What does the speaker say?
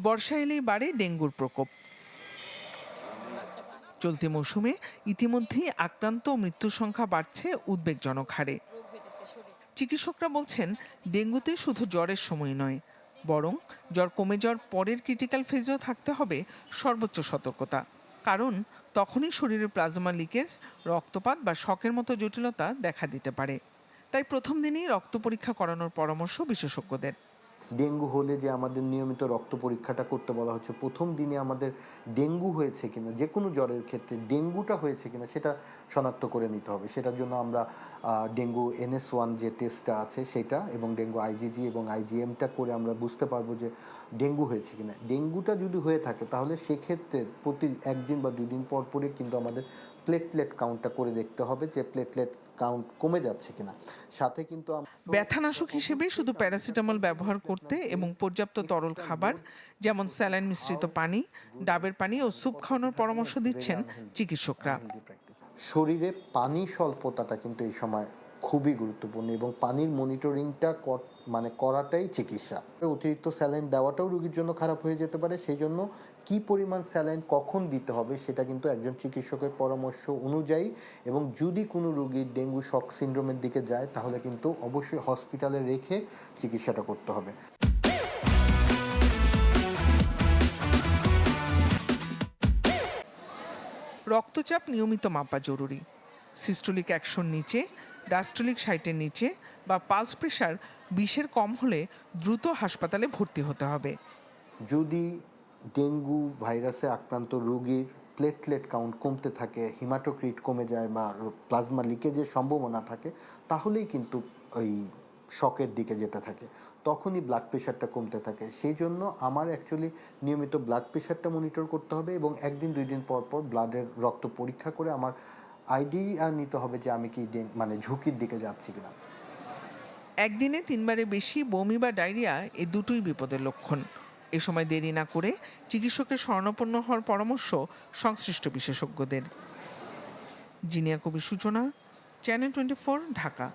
বর্ষা এলেই বাড়ে ডেঙ্গুর প্রকোপ। চলতি মৌসুমে ইতিমধ্যেই আক্রান্ত মৃত্যুর সংখ্যা বাড়ছে উদ্বেগজনক হারে। চিকিৎসকরা বলছেন, ডেঙ্গুতে শুধু জ্বরের সময় নয়, বরং জ্বর কমে যাওয়ার পরের ক্রিটিক্যাল ফেজেও থাকতে হবে সর্বোচ্চ সতর্কতা। কারণ তখনই শরীরে প্লাজমা লিকেজ, রক্তপাত বা শকের মতো জটিলতা দেখা দিতে পারে। তাই প্রথম দিনেই রক্ত পরীক্ষা করানোর পরামর্শ বিশেষজ্ঞদের। ডেঙ্গু হলে যে আমাদের নিয়মিত রক্ত পরীক্ষাটা করতে বলা হচ্ছে, প্রথম দিনে আমাদের ডেঙ্গু হয়েছে কিনা, যে কোনো জ্বরের ক্ষেত্রে ডেঙ্গুটা হয়েছে কিনা সেটা শনাক্ত করে নিতে হবে। সেটার জন্য আমরা ডেঙ্গু এনএস ওয়ান যে টেস্টটা আছে সেটা এবং ডেঙ্গু আইজিজি এবং আইজিএমটা করে আমরা বুঝতে পারব যে ডেঙ্গু হয়েছে কিনা। ডেঙ্গুটা যদি হয়ে থাকে তাহলে সেক্ষেত্রে প্রতি একদিন বা দুদিন পর পরে কিন্তু আমাদের প্লেটলেট কাউন্টটা করে দেখতে হবে যে প্লেটলেট কাউন্ট কমে যাচ্ছে কিনা। সাথে কিন্তু ব্যথানাশক হিসেবে শুধু প্যারাসিটামল ব্যবহার করতে এবং পর্যাপ্ত তরল খাবার যেমন স্যালাইন মিশ্রিত পানি ডাবের পানি ও স্যুপ খাওয়ানোর পরামর্শ দিচ্ছেন চিকিৎসকরা। শরীরে পানি স্বল্পতাটা কিন্তু এই সময় খুবই গুরুত্বপূর্ণ এবং পানির মনিটরিংটা মানে করাটাই চিকিৎসা। অতিরিক্ত স্যালাইন দেওয়াটাও রোগীর জন্য খারাপ হয়ে যেতে পারে সেই জন্য কি পরিমাণ স্যালাইন কখন দিতে হবে সেটা কিন্তু একজন চিকিৎসকের পরামর্শ অনুযায়ী এবং যদি কোনো রোগীর ডেঙ্গু শক সিন্ড্রোমের দিকে যায় তাহলে কিন্তু অবশ্যই হসপিটালে রেখে চিকিৎসাটা করতে হবে। রক্তচাপ নিয়মিত মাপা জরুরি। সিস্টোলিক একশোর নিচে ডাস্টোলিক ষাটের নিচে বা পালস প্রেশার বিশের কম হলে দ্রুত হাসপাতালে ভর্তি হতে হবে। যদি ডেঙ্গু ভাইরাসে আক্রান্ত রোগীর প্লেটলেট কাউন্ট কমতে থাকে হিমাটোক্রিট কমে যায় বা প্লাজমা লিকেজের সম্ভাবনা থাকে, তাহলেই কিন্তু ওই শকের দিকে যেতে থাকে। তখনই ব্লাড প্রেশারটা কমতে থাকে। সেই জন্য আমার অ্যাকচুয়ালি নিয়মিত ব্লাড প্রেশারটা মনিটর করতে হবে এবং একদিন, দুই দিন পর পর ব্লাডের রক্ত পরীক্ষা করে আমার আইডিয়া নিতে হবে যে আমি কি মানে ঝুঁকির দিকে যাচ্ছি কিনা। একদিনে তিনবারে বেশি বমি বা ডায়রিয়া এ দুটোই বিপদের লক্ষণ। এ সময় দেরি না করে চিকিৎসকের স্বর্ণপন্ন হওয়ার পরামর্শ সংশ্লিষ্ট বিশেষজ্ঞদের। জিনিয়া কবির সূচনা, চ্যানেল টোয়েন্টি ঢাকা।